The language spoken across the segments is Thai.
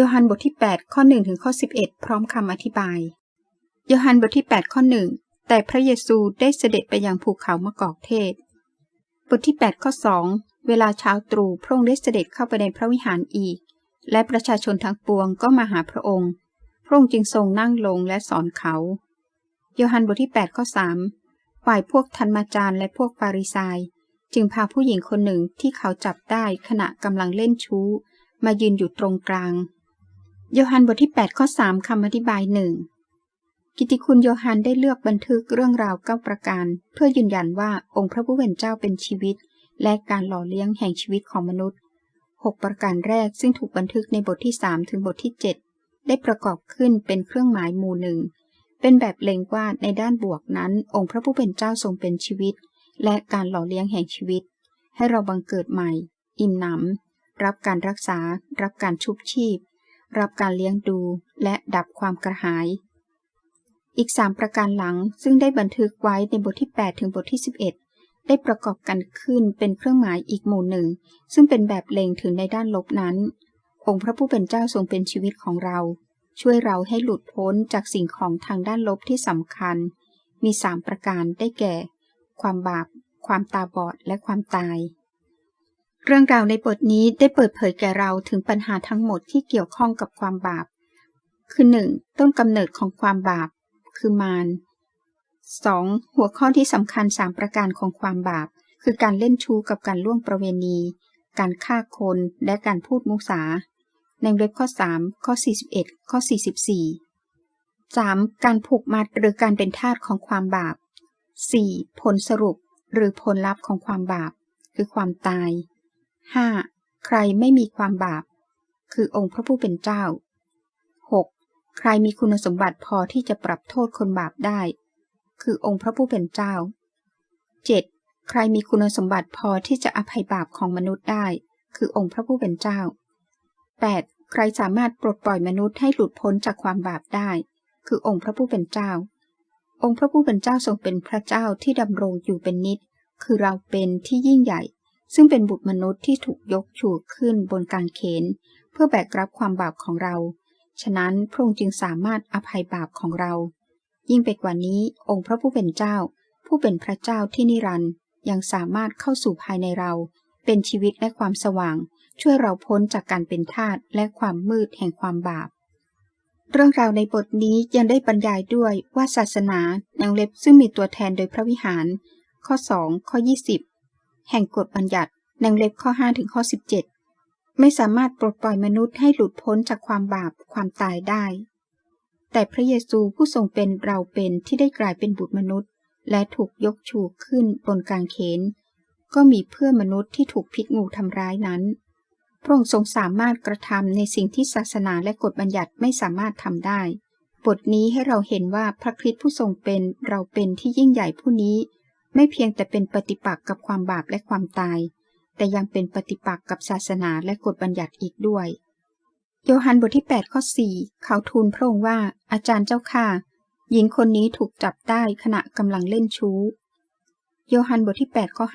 โยฮันบทที่ 8 ข้อ1ถึงข้อ11 พร้อมคำอธิบาย โยฮันบทที่ 8 ข้อ 1 แต่พระเยซูได้เสด็จไปยังภูเขามะกอกเทศ บทที่ 8 ข้อ 2 เวลาเช้าตรู่พระองค์ได้เสด็จเข้าไปในพระวิหารอีก และประชาชนทั้งปวงก็มาหาพระองค์ พระองค์จึงทรงนั่งลงและสอนเขา โยฮันบทที่8ข้อ3ฝ่ายพวกธรรมาจารย์และพวกฟาริสายจึงพาผู้หญิงคนหนึ่งที่เขาจับได้ขณะกำลังเล่นชู้ มายืนอยู่ตรงกลาง โยฮันบทที่ 8 ข้อ 3คำอธิบายหนึ่งกิติคุณโยฮันได้เลือกบันทึกเรื่องราวเก้าประการ เพื่อยืนยันว่าองค์พระผู้เป็นเจ้าเป็นชีวิต และการหล่อเลี้ยงแห่งชีวิตของมนุษย์ 6 ประการแรกซึ่งถูกบันทึกในบทที่ 3 ถึงบทที่ 7 ได้ประกอบขึ้นเป็นเครื่องหมายหมู่หนึ่ง เป็นแบบเล็งว่าในด้านบวกนั้น องค์พระผู้เป็นเจ้าทรงเป็นชีวิต และการหล่อเลี้ยงแห่งชีวิต ให้เราบังเกิดใหม่ อิ่มหนำรับการรักษา รับการชุบชีพ รับการเลี้ยงดูและดับความกระหาย อีกสามประการหลังซึ่งได้บันทึกไว้ในบทที่ 8 ถึงบทที่ 11 ได้ประกอบกันขึ้นเป็นเครื่องหมายอีกหมู่หนึ่ง ซึ่งเป็นแบบเล็งถึงในด้านลบนั้น องค์พระผู้เป็นเจ้าทรงเป็นชีวิตของเรา ช่วยเราให้หลุดพ้นจากสิ่งของทางด้านลบที่สำคัญ มีสามประการได้แก่ ความบาป ความตาบอดและความตาย เรื่องราวในบทนี้ได้เปิดเผยแก่เราถึงปัญหาทั้งหมดที่เกี่ยวข้องกับความบาป คือ 1. ต้นกำเนิดของความบาป คือมาร 2. หัวข้อที่สำคัญ 3 ประการของความบาป คือการเล่นชู้กับการล่วงประเวณี การฆ่าคน และการพูดมุสา ในเว็บข้อ 3 ข้อ 41 ข้อ 44 3. การผูกมัดหรือการเป็นทาสของความบาป 4. ผลสรุปหรือผลลัพธ์ของความบาป คือความตาย 5. ใครไม่มีความบาป คือองค์พระผู้เป็นเจ้า 6. ใครมีคุณสมบัติพอที่จะปรับโทษคนบาปได้ คือองค์พระผู้เป็นเจ้า 7. ใครมีคุณสมบัติพอที่จะอภัยบาปของมนุษย์ได้ คือองค์พระผู้เป็นเจ้า 8. ใครสามารถปลดปล่อยมนุษย์ให้หลุดพ้นจากความบาปได้ คือองค์พระผู้เป็นเจ้า องค์พระผู้เป็นเจ้าทรงเป็นพระเจ้าที่ดำรงอยู่เป็นนิจคือเราเป็นที่ยิ่งใหญ่ ซึ่งเป็นบุตรมนุษย์ที่ถูกยกชูขึ้นบนการเขน เพื่อแบกรับความบาปของเรา ฉะนั้นพระองค์จึงสามารถอภัยบาปของเรา ยิ่งไปกว่านี้องค์พระผู้เป็นเจ้า ผู้เป็นพระเจ้าที่นิรันดร์ยังสามารถเข้าสู่ภายในเรา เป็นชีวิตและความสว่าง ช่วยเราพ้นจากการเป็นทาสและความมืดแห่งความบาป เรื่องราวในบทนี้ยังได้บรรยายด้วยว่าศาสนาแนงเล็บซึ่งมีตัวแทนโดยพระวิหาร ข้อ 2 ข้อ 20 แห่งกฎบัญญัติแนงเล็บข้อ5ถึงข้อ 17 ไม่สามารถปลดปล่อยมนุษย์ให้หลุดพ้นจากความบาปความตายได้ แต่พระเยซูผู้ทรงเป็นเราเป็นที่ได้กลายเป็นบุตรมนุษย์ และถูกยกชูขึ้นบนกางเขน ก็มีเพื่อมนุษย์ที่ถูกพิษงูทำร้ายนั้น พระองค์ทรงสามารถกระทำในสิ่งที่ศาสนาและกฎบัญญัติไม่สามารถทำได้ บทนี้ให้เราเห็นว่าพระคริสต์ผู้ทรงเป็นเราเป็นที่ยิ่งใหญ่ผู้นี้ ไม่เพียงแต่เป็นปฏิปักษ์กับความบาปและความตาย แต่ยังเป็นปฏิปักษ์กับศาสนาและกฎบัญญัติอีกด้วย โยฮันบทที่ 8 ข้อ 4 เขาทูลพระองค์ว่า อาจารย์เจ้าค่ะ หญิงคนนี้ถูกจับได้ขณะกำลังเล่นชู้ โยฮันบทที่ 8 ข้อ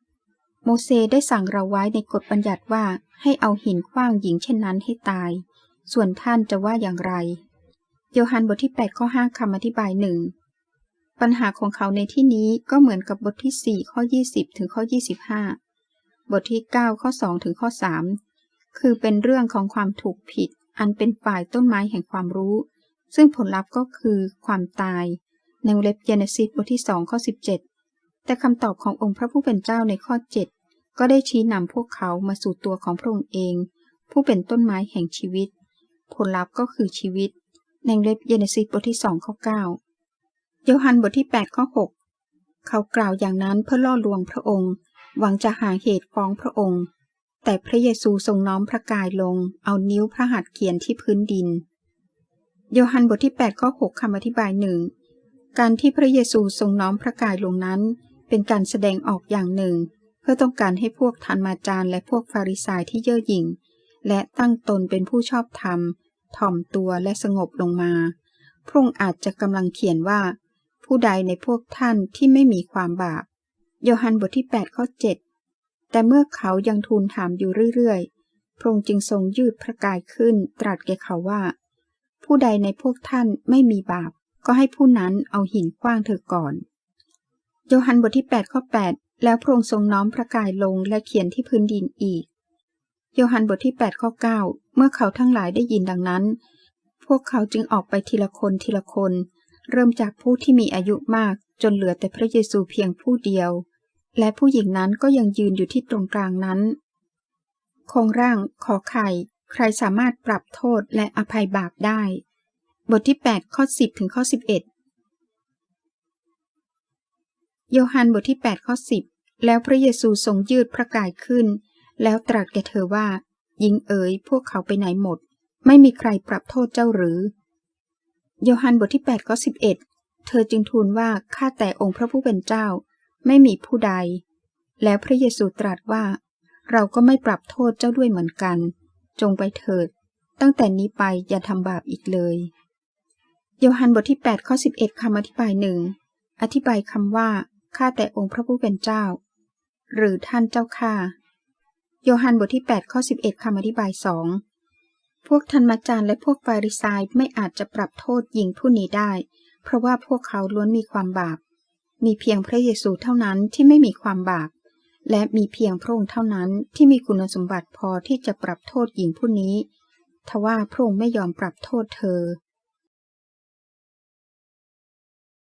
5 โมเสได้สั่งเราไว้ในกฎบัญญัติว่าให้เอาหินขว้างหญิงเช่นนั้นให้ตาย ส่วนท่านจะว่าอย่างไร โยฮันบทที่ 8 ข้อ 5คำอธิบายหนึ่ง ปัญหาของเขาในที่นี้ก็เหมือนกับบทที่ 4 ข้อ 20 ถึงข้อ 25 บทที่ 9 ข้อ 2 ถึงข้อ 3 คือเป็นเรื่องของความถูกผิด อันเป็นฝ่ายต้นไม้แห่งความรู้ ซึ่งผลลัพธ์ก็คือความตาย ในวงเล็บเจเนซิสบทที่ 2 ข้อ 17 แต่คำตอบขององค์พระผู้เป็นเจ้าในข้อ 7 ก็ได้ชี้นำพวกเขามาสู่ตัวของพระองค์เอง ผู้เป็นต้นไม้แห่งชีวิต ผลลัพธ์ก็คือชีวิต ในวงเล็บเจเนซิสบทที่ 2 ข้อ 9 โยฮันบทที่8ข้อ6เขากล่าวอย่างนั้นเพื่อล่อลวงพระองค์ หวังจะหาเหตุฟ้องพระองค์ แต่พระเยซูทรงน้อมพระกายลง เอานิ้วพระหัตถ์เขียนที่พื้นดิน โยฮันบทที่8ข้อ6คำอธิบายหนึ่งการที่พระเยซูทรงน้อมพระกายลงนั้น เป็นการแสดงออกอย่างหนึ่ง เพื่อต้องการให้พวกธรรมาจารย์และพวกฟาริสายที่เย่อหยิ่ง และตั้งตนเป็นผู้ชอบธรรม ถ่อมตัวและสงบลงมาพระองค์อาจจะกำลังเขียนว่า ผู้ใดในพวกท่านที่ไม่มีความบาปโยฮันบทที่8ข้อ7แต่เมื่อเขายังทูลถามอยู่เรื่อยๆ พระองค์จึงทรงยืดพระกายขึ้นตรัสแก่เขาว่า ผู้ใดในพวกท่านไม่มีบาป ก็ให้ผู้นั้นเอาหินขว้างเธอก่อน โยฮันบทที่8ข้อ8แล้วพระองค์ทรงน้อมพระกายลงและเขียนที่พื้นดินอีก โยฮันบทที่8ข้อ9เมื่อเขาทั้งหลายได้ยินดังนั้น พวกเขาจึงออกไปทีละคนทีละคน เริ่มจากผู้ที่มีอายุมากจนเหลือแต่พระเยซูเพียงผู้เดียว และผู้หญิงนั้นก็ยังยืนอยู่ที่ตรงกลางนั้นโครงร่างขอไข่ ใครสามารถปรับโทษและอภัยบาปได้ บทที่ 8 ข้อ 10 ถึงข้อ 11 โยฮันบทที่ 8 ข้อ 10 แล้วพระเยซูทรงยืดพระกายขึ้น แล้วตรัสแก่เธอว่าหญิงเอ๋ยพวกเขาไปไหนหมด ไม่มีใครปรับโทษเจ้าหรือ โยฮันบทที่8ข้อ11 เธอจึงทูลว่าข้าแต่องค์พระผู้เป็นเจ้า ไม่มีผู้ใด แล้วพระเยซูตรัสว่า เราก็ไม่ปรับโทษเจ้าด้วยเหมือนกัน จงไปเถิด ตั้งแต่นี้ไปอย่าทำบาปอีกเลย โยฮันบทที่8ข้อ11คำอธิบายหนึ่งอธิบายคำว่าข้าแต่องค์พระผู้เป็นเจ้า หรือท่านเจ้าข้าโยฮันบทที่8ข้อ11คำอธิบายสอง พวกธรรมจารย์และพวกฟาริสายไม่อาจจะปรับโทษหญิงผู้นี้ได้ เพราะว่าพวกเขาล้วนมีความบาป มีเพียงพระเยซูเท่านั้นที่ไม่มีความบาป และมีเพียงพระองค์เท่านั้นที่มีคุณสมบัติพอที่จะปรับโทษหญิงผู้นี้ ทว่าพระองค์ไม่ยอมปรับโทษเธอ